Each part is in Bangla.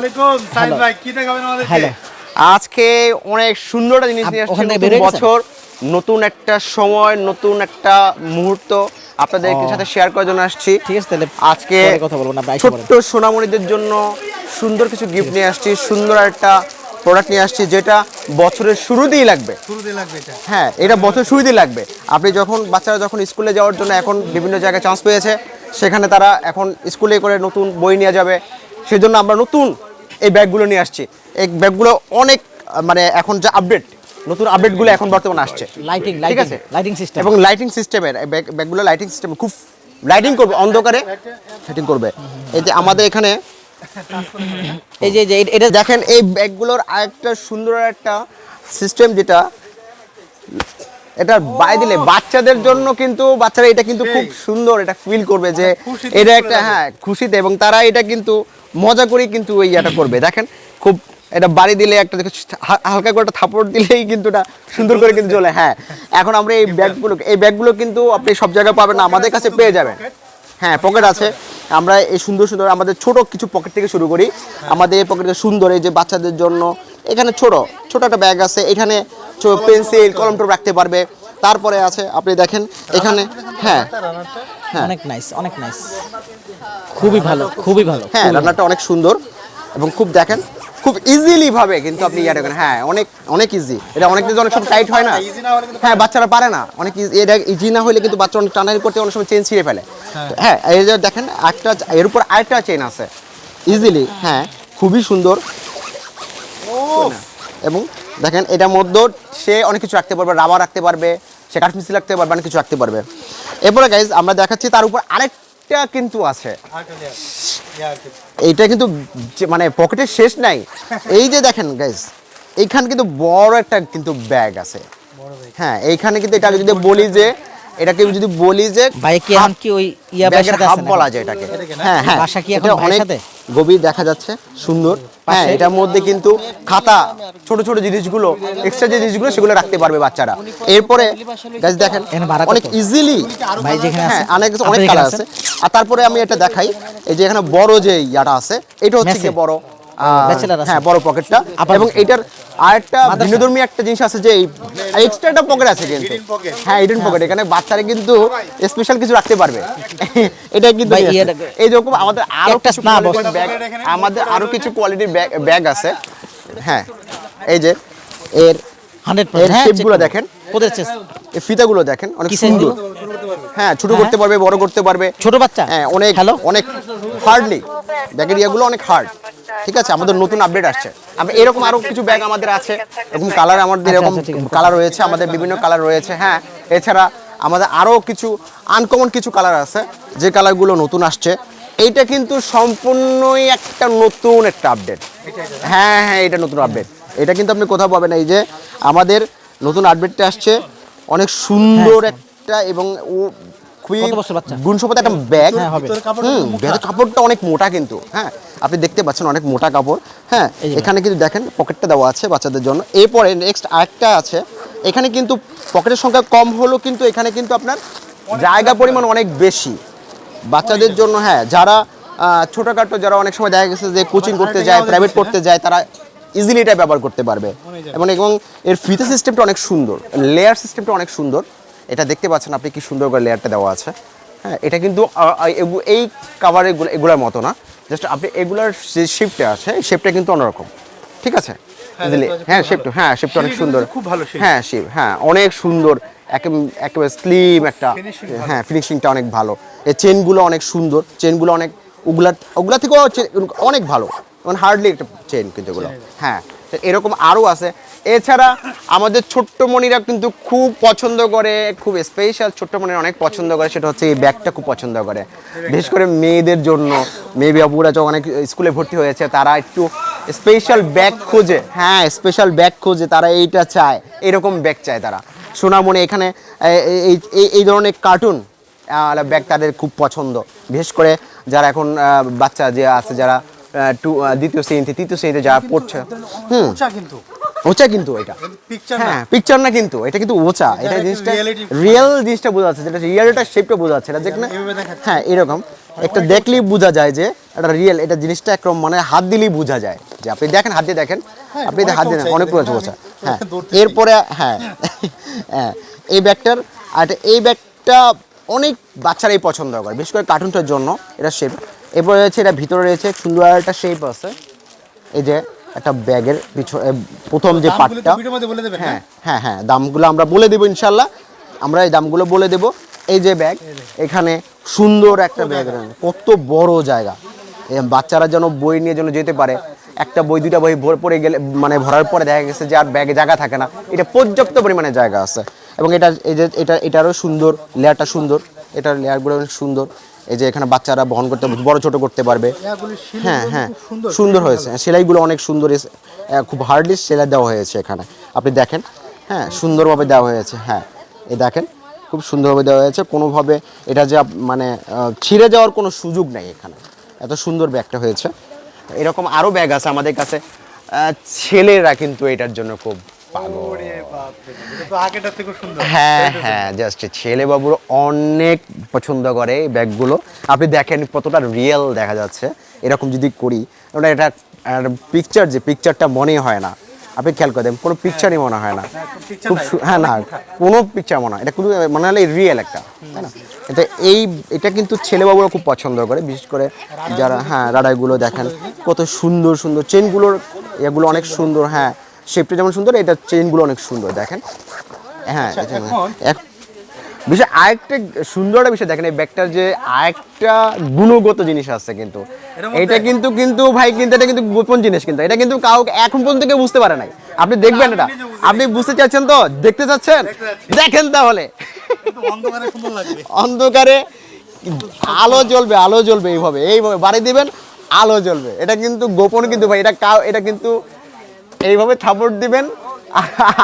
আলাইকুম সাইদ ভাই কি দেখাবেন আমাদেরকে? আজকে অনেক সুন্দর একটা জিনিস নিয়ে আসছি নতুন? বছর নতুন একটা সময় নতুন একটা মুহূর্ত আপনাদের সাথে শেয়ার করার জন্য আসছি। ঠিক আছে তাহলে আজকে কথা বলব না, ছোট্ট সোনামণিদের জন্য সুন্দর কিছু গিফট নিয়ে আসছি সুন্দর একটা প্রোডাক্ট নিয়ে আসছি যেটা বছরের শুরুতেই লাগবে। লাগবে এটা। হ্যাঁ এটা বছর শুরুতেই লাগবে। আপনি যখন বাচ্চারা যখন স্কুলে যাওয়ার জন্য এখন বিভিন্ন জায়গায় চান্স পেয়েছে সেখানে তারা এখন স্কুলে করে নতুন বই নিয়ে যাবে। সেজন্য আমরা নতুন এই ব্যাগগুলো নিয়ে আসছি। এই ব্যাগগুলো অনেক মানে এখন যে আপডেট নতুন আপডেটগুলো এখন বর্তমানে আসছে। লাইটিং ঠিক আছে? লাইটিং সিস্টেম এবং লাইটিং সিস্টেমের ব্যাগ ব্যাগগুলো লাইটিং সিস্টেম খুব লাইটিং করবে অন্ধকারে সেটিং করবে। এই যে আমাদের এখানে এই যে যে এটা- এটা দেখেন এই ব্যাগগুলোর আরেকটা সুন্দর একটা সিস্টেম যেটা এটা বাই দিলে বাচ্চাদের জন্য কিন্তু বাচ্চারা এটা কিন্তু খুব সুন্দর এটা ফিল করবে যে এটা একটা হ্যাঁ খুশিতে এবং তারা এটা কিন্তু মজা করে কিন্তু এই ইয়েটা করবে। দেখেন, খুব এটা বাড়ি দিলে একটা হালকা করে একটা থাপড় দিলেই কিন্তু এটা সুন্দর করে কিন্তু চলে হ্যাঁ এখন আমরা এই ব্যাগগুলো এই ব্যাগগুলো কিন্তু আপনি সব জায়গায় পাবেন না, আমাদের কাছে পেয়ে যাবেন। হ্যাঁ পকেট আছে। আমরা এই সুন্দর সুন্দর, আমাদের ছোট কিছু পকেট থেকে শুরু করি। আমাদের এই পকেটে সুন্দর, এই যে বাচ্চাদের জন্য। এখানে ছোট ছোট একটা ব্যাগ আছে। এখানে পেন্সিল, কলম টলম রাখতে পারবে। তারপরে আছে আপনি দেখেন এখানে হ্যাঁ। হ্যাঁ। অনেক নাইস অনেক নাইস খুবই ভালো খুবই ভালো। হ্যাঁ রান্নাটা অনেক সুন্দর এবং খুব দেখেন খুব ইজিলি ভাবে কিন্তু আপনি ইয়াটা করেন। হ্যাঁ অনেক অনেক ইজি এটা অনেক কিছু অনেক সময় টাইট হয় না। হ্যাঁ বাচ্চারা পারে না। অনেক এটা ইজি না হলে কিন্তু বাচ্চা অনেক টানাটানি করতে অনেক সময় চেন ছিঁড়ে ফেলে। হ্যাঁ। এই যে দেখেন একটা এর উপর আরেকটা চেন আছে। ইজিলি হ্যাঁ খুবই সুন্দর। এবং দেখেন এটার মধ্যেও সে অনেক কিছু রাখতে পারবে রাবার রাখতে পারবে। সে কাঠমিস্ত্রি রাখতে পারবে অনেক কিছু রাখতে পারবে। এরপরে গাইজ আমরা দেখাচ্ছি তার উপর আরেকটা কিন্তু আছে. এইটা কিন্তু মানে পকেটের শেষ নাই। এই যে দেখেন গাইজ এইখানে কিন্তু বড় একটা কিন্তু ব্যাগ আছে। হ্যাঁ এইখানে কিন্তু এটাকে যদি বলি যে এটাকে যদি বলি যে ভাই কি ওই ইয়া ব্যাগের বলা যায় এটাকে। হ্যাঁ হ্যাঁ। বাসা কি এখন অনেক সাথে? গভীর দেখা যাচ্ছে সুন্দর। হ্যাঁ এটার মধ্যে কিন্তু খাতা ছোট ছোট জিনিসগুলো এক্সট্রা যে জিনিসগুলো সেগুলো রাখতে পারবে বাচ্চারা। এরপরে গাছ দেখেন? অনেক ইজিলি ভাই হ্যাঁ অনেক অনেক কালার আছে। আর তারপরে আমি এটা দেখাই এই যে এখানে বড় যে ইয়াটা আছে এটা হচ্ছে বড় হ্যাঁ বড় পকেটটা। এবং এটার আরেকটা ভিন্নধর্মী একটা জিনিস আছে যে এক্সট্রা একটা পকেট আছে কিন্তু। হ্যাঁ ইডেন পকেট এখানে বাচ্চারা কিন্তু স্পেশাল কিছু রাখতে পারবে। এটা কিন্তু আসছে। এই রকম আমাদের আরও একটা। ব্যাগ আমাদের আরও কিছু কোয়ালিটির ব্যাগ ব্যাগ আছে। হ্যাঁ এই যে এর 100% এর হ্যাঁ, শেপগুলো check দেখেন। এই ফিতাগুলো দেখেন অনেক সুন্দর। হ্যাঁ ছোট করতে পারবে বড় করতে পারবে। ছোট বাচ্চা? হ্যাঁ অনেক অনেক হার্ডলি ব্যাগের ইয়াগুলো অনেক হার্ড ঠিক আছে আমাদের নতুন আপডেট আসছে। আমরা এরকম আরও কিছু ব্যাগ আমাদের আছে এরকম কালার আমাদের এরকম। কালার রয়েছে আমাদের বিভিন্ন কালার রয়েছে হ্যাঁ। এছাড়া আমাদের আরও কিছু আনকমন কিছু কালার আছে যে কালারগুলো নতুন আসছে। এইটা কিন্তু সম্পূর্ণই একটা নতুন একটা আপডেট হ্যাঁ হ্যাঁ এটা নতুন আপডেট এটা কিন্তু আপনি কোথাও পাবেন এই যে আমাদের নতুন আপডেটটা আসছে। অনেক সুন্দর একটা এবং ও খুবই? গুণসম্পদ একটা ব্যাগ হ্যাঁ ব্যাগের কাপড়টা অনেক মোটা কিন্তু। হ্যাঁ আপনি দেখতে পাচ্ছেন অনেক মোটা কাপড়। হ্যাঁ এখানে কিন্তু দেখেন পকেটটা দেওয়া আছে বাচ্চাদের জন্য। এরপরে নেক্সট আরেকটা আছে। এখানে কিন্তু পকেটের সংখ্যা কম হলেও কিন্তু এখানে কিন্তু আপনার জায়গা পরিমাণ অনেক বেশি। বাচ্চাদের জন্য হ্যাঁ যারা আহ, ছোটখাটো যারা অনেক সময় দেখা গেছে যে কোচিং করতে যায় প্রাইভেট পড়তে যায় তারা ইজিলি এটা ব্যবহার করতে পারবে। এবং এবং এর ফিতে সিস্টেমটা অনেক সুন্দর। লেয়ার সিস্টেমটা অনেক সুন্দর। এটা দেখতে পাচ্ছেন আপনি কি সুন্দর করে লেয়ারটা দেওয়া আছে। হ্যাঁ এটা কিন্তু এই কাভার এগুলোর মতো না। জাস্ট আপনি এগুলার যে শেপটা আছে শেপটা কিন্তু অন্যরকম। ঠিক আছে? হ্যাঁ শেপটা হ্যাঁ শেপটা অনেক সুন্দর। খুব ভালো। হ্যাঁ শেপ হ্যাঁ অনেক সুন্দর। একেবারে স্লিম একটা হ্যাঁ ফিনিশিংটা অনেক ভালো। এই চেনগুলো অনেক সুন্দর। চেনগুলো অনেক ওগুলা ওগুলা থেকেও অনেক ভালো। মানে হার্ডলি একটা চেন কিন্তু এগুলো। হ্যাঁ তো এরকম আরও আছে। এছাড়া আমাদের ছোট্ট মনিরা কিন্তু খুব পছন্দ করে খুব স্পেশাল ছোট্ট মনিরা অনেক পছন্দ করে সেটা হচ্ছে এই ব্যাগটা খুব পছন্দ করে। বিশেষ করে মেয়েদের জন্য মেয়ে বাবুরা যখন অনেক স্কুলে ভর্তি হয়েছে তারা একটু স্পেশাল ব্যাগ খোঁজে। হ্যাঁ স্পেশাল ব্যাগ খোঁজে তারা এইটা চায় এরকম ব্যাগ চায় তারা। সোনামণি এখানে এই এই- এই ধরনের কার্টুন ব্যাগ তাদের খুব পছন্দ। বিশেষ করে যারা এখন বাচ্চা যে আছে যারা টু দ্বিতীয় শ্রেণীতে তৃতীয় শ্রেণীতে পড়ছে। হুম। কিন্তু। ওচা কিন্তু এটা। হ্যাঁ পিকচার না কিন্তু এটা কিন্তু ওচা। এটা জিনিসটা রিয়েল জিনিসটা বোঝা যাচ্ছে যেটা রিয়েলটা শেপটা বোঝা যাচ্ছে। এটা যেখানে হ্যাঁ এরকম। একটা দেখলেই বোঝা যায় যে এটা রিয়েল এটা জিনিসটা মানে হাত দিলেই বোঝা যায়। যে আপনি দেখেন হাত দিয়ে দেখেন। হ্যাঁ, আপনি হাত দিয়ে অনেক পুরো উঁচা, বোঝা হ্যাঁ এরপরে হ্যাঁ হ্যাঁ এই ব্যাগটার আর এই ব্যাগটা অনেক বাচ্চারাই পছন্দ করে বিশেষ করে কার্টুনটার জন্য এটা শেপ এরপরে রয়েছে এটা ভিতরে রয়েছে সুন্দর একটা শেপ আছে। এই যে একটা ব্যাগের পিছনে প্রথম যে পার্টটা হ্যাঁ হ্যাঁ হ্যাঁ দামগুলো আমরা বলে দেবো ইনশাল্লাহ আমরা এই দামগুলো বলে দেবো। এই যে ব্যাগ এখানে সুন্দর একটা ব্যাগ কত বড় জায়গা। বাচ্চারা যেন বই নিয়ে যেন যেতে পারে। একটা বই দুইটা বই ভরে পড়ে গেলে মানে ভরার পরে দেখা গেছে যে আর ব্যাগে জায়গা থাকে না। এটা পর্যাপ্ত পরিমাণে জায়গা আছে। এবং এটা এই যে এটা এটারও সুন্দর লেয়ারটা সুন্দর। এটার লেয়ারগুলো অনেক সুন্দর। এই যে এখানে বাচ্চারা বহন করতে বড় ছোট করতে পারবে। হ্যাঁ হ্যাঁ খুব সুন্দর হয়েছে। সেলাইগুলো অনেক সুন্দর খুব হার্ডলি সেলাই দেওয়া হয়েছে এখানে। আপনি দেখেন হ্যাঁ সুন্দরভাবে দেওয়া হয়েছে হ্যাঁ এই দেখেন খুব সুন্দরভাবে দেওয়া হয়েছে। কোনোভাবে এটা যে মানে ছিঁড়ে যাওয়ার কোনো সুযোগ নেই এখানে। এত সুন্দর ব্যাগটা হয়েছে। এরকম আরও ব্যাগ আছে আমাদের কাছে। ছেলেরা কিন্তু এটার জন্য খুব হ্যাঁ হ্যাঁ জাস্ট ছেলে বাবুর অনেক পছন্দ করে এই ব্যাগগুলো। আপনি দেখেন কতটা রিয়েল দেখা যাচ্ছে। এরকম যদি করি ওটা এটা পিকচার যে পিকচারটা মনে হয় না। আপনি খেয়াল করে দেন কোনো পিকচারই মনে হয় না। খুব হ্যাঁ না কোনো পিকচার মনে হয় এটা কোনো মনে হলে রিয়েল একটা তাই না? এটা এই এটা কিন্তু ছেলেবাবুরা খুব পছন্দ করে বিশেষ করে যারা হ্যাঁ রাডাইগুলো দেখেন কত সুন্দর সুন্দর। চেনগুলোর এগুলো অনেক সুন্দর হ্যাঁ। শেপটা যেমন সুন্দর এটা চেনগুলো অনেক সুন্দর দেখেন। হ্যাঁ আচ্ছা, বিষয় আরেকটা সুন্দর একটা বিষয় দেখেন এই ব্যাগটার যে আরেকটা গুণগত জিনিস আছে কিন্তু। এটা কিন্তু কিন্তু ভাই কিন্তু এটা কিন্তু গোপন জিনিস কিন্তু। এটা কিন্তু কাউকে এখন পর্যন্ত কেউ বুঝতে পারে নাই। আপনি দেখবেন এটা। আপনি বুঝতে চাচ্ছেন তো? দেখতে চাচ্ছেন? দেখেন তাহলে। অন্ধকারে অন্ধকারে আলো জ্বলবে আলো জ্বলবে এইভাবে। এইভাবে বাড়ি দিবেন আলো জ্বলবে। এটা কিন্তু গোপন কিন্তু ভাই এটা কাউ এটা কিন্তু এইভাবে থাপড় দিবেন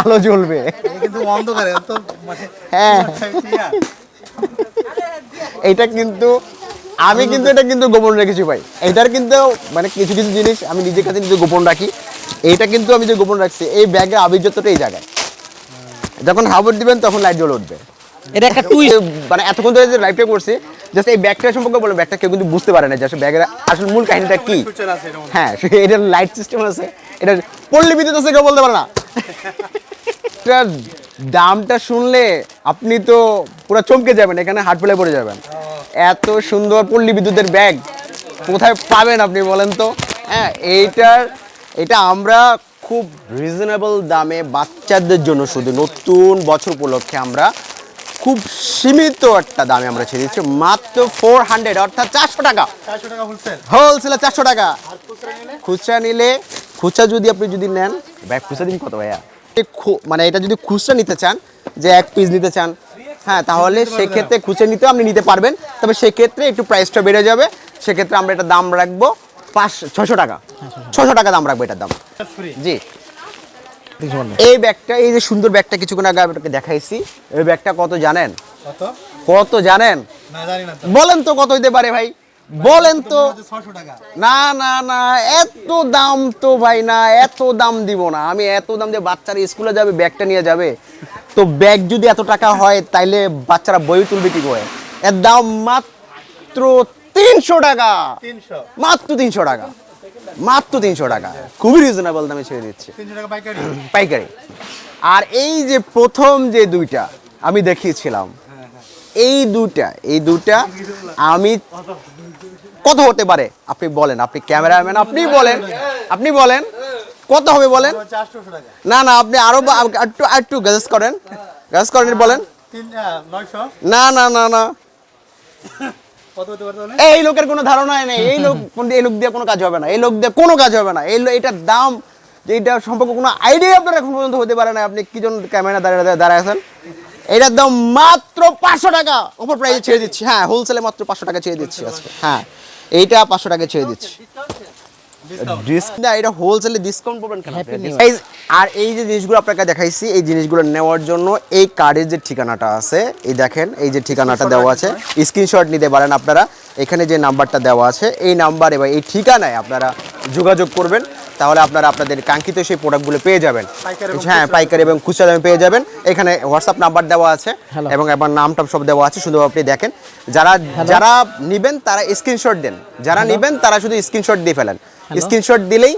আলো জ্বলবে। এটা কিন্তু অন্ধকারে তো মানে হ্যাঁ। এটা কিন্তু আমি কিন্তু এটা কিন্তু গোপন রেখেছি ভাই। এটার কিন্তু মানে কিছু কিছু জিনিস আমি নিজের কাছে নিজে গোপন রাখি। এইটা কিন্তু আমি যে গোপন রাখছি এই ব্যাগের আবির্যতটা এই জায়গায়। যখন হাবর দিবেন তখন লাইট জ্বলে উঠবে। এটা একটা টুইস্ট মানে এতক্ষণ ধরে যে লাইভটা করছি জাস্ট এই ব্যাগটা সম্পর্কে বলব ব্যাগটা কেউ কিন্তু বুঝতে পারে না যে আসলে ব্যাগের আসলে মূল কাহিনীটা কি। হ্যাঁ। এটার লাইট সিস্টেম আছে এটা পল্লী বিদ্যুৎ আছে কেউ বলতে পারে না। এটার দামটা শুনলে আপনি তো পুরো চমকে যাবেন এখানে হাট ফেলে পড়ে যাবেন। এত সুন্দর পল্লী বিদ্যুতের ব্যাগ কোথায় পাবেন আপনি বলেন তো? হ্যাঁ এইটার এটা আমরা খুব রিজনেবল দামে বাচ্চাদের জন্য শুধু নতুন বছর উপলক্ষে আমরা খুব সীমিত একটা দামে আমরা ছেড়ে দিচ্ছি। মাত্র ফোর হান্ড্রেড অর্থাৎ চারশো টাকা। চারশো হোলসেল হোলসেলে চারশো টাকা। খুচরা নিলে? খুচরা যদি আপনি যদি নেন ভাই খুচরা দিন কত ভাইয়া? মানে এটা যদি খুচরা নিতে চান যে এক পিস নিতে চান হ্যাঁ তাহলে সেক্ষেত্রে খুচরা নিতেও আপনি নিতে পারবেন। তবে সেক্ষেত্রে একটু প্রাইসটা বেড়ে যাবে। সেক্ষেত্রে আমরা এটা দাম রাখব পাঁচ ছশো টাকা। ছশো টাকা। দাম রাখব এটার দাম। জি। এই ব্যাগটা এই যে সুন্দর ব্যাগটা কিছুক্ষণ আগে আপনাকে দেখাইছি এই ব্যাগটা কত জানেন? কত? কত জানেন? না জানি না বলেন তো কত হইতে পারে ভাই? বলেন তো। না না না এত দাম তো ভাই না এত দাম দিব না। আমি এত দাম দিয়ে বাচ্চারা স্কুলে যাবে ব্যাগটা নিয়ে যাবে। তো ব্যাগ যদি এত টাকা হয় তাইলে বাচ্চারা বই তুলবে কি করে? এর দাম মাত্র তিনশো টাকা। তিনশো। মাত্র তিনশো টাকা। মাত্র তিনশো টাকা। খুবই রিজনেবল দামে ছেড়ে দিচ্ছি। পাইকারি। আর এই যে প্রথম যে দুইটা আমি দেখিয়েছিলাম এই দুটা এই দুটা আমি কত হতে পারে? আপনি বলেন আপনি ক্যামেরাম্যান আপনি বলেন আপনি বলেন কত হবে বলেন? না না আপনি আরও একটু একটু গাজেস করেন। গাজেস করেন বলেন। না না না না। এই লোকের কোনো ধারণাই নেই। এই লোক এই লোক দিয়ে কোনো কাজ হবে না। এই লোক দিয়ে কোনো কাজ হবে না। এই এটার দাম এটার সম্পর্কে কোনো আইডিয়া আপনার এখন পর্যন্ত হতে পারে না। আপনি কি জন্য ক্যামেরা দাঁড়িয়ে দাঁড়িয়ে আছেন? এটার দাম মাত্র পাঁচশো টাকা। ওপর প্রাইসে ছেড়ে দিচ্ছি। হ্যাঁ হোলসেলে মাত্র পাঁচশো টাকা ছেড়ে দিচ্ছি আজকে। হ্যাঁ এইটা পাঁচশো টাকা ছেড়ে দিচ্ছি। না এটা হোলসেলে ডিসকাউন্ট পাবেন কেন? Happy New Year. এই- আর এই যে জিনিসগুলো আপনাকে দেখাইছি এই জিনিসগুলো নেওয়ার জন্য এই কার্ডের যে ঠিকানাটা আছে এই দেখেন এই যে ঠিকানাটা দেওয়া আছে স্ক্রিনশট নিতে পারেন আপনারা। এখানে যে নাম্বারটা দেওয়া আছে এই নাম্বারে বা এই ঠিকানায় আপনারা যোগাযোগ করবেন তাহলে আপনারা আপনাদের কাঙ্ক্ষিত সেই প্রোডাক্টগুলো পেয়ে যাবেন। হ্যাঁ পাইকারি এবং খুচরা দামে পেয়ে যাবেন। এখানে হোয়াটসঅ্যাপ নাম্বার দেওয়া আছে এবং একবার নাম টাম সব দেওয়া আছে শুধু আপনি দেখেন। যারা যারা নিবেন তারা স্ক্রিনশট দেন। যারা নিবেন তারা শুধু স্ক্রিনশট দিয়ে ফেলেন। স্ক্রিনশট দিলেই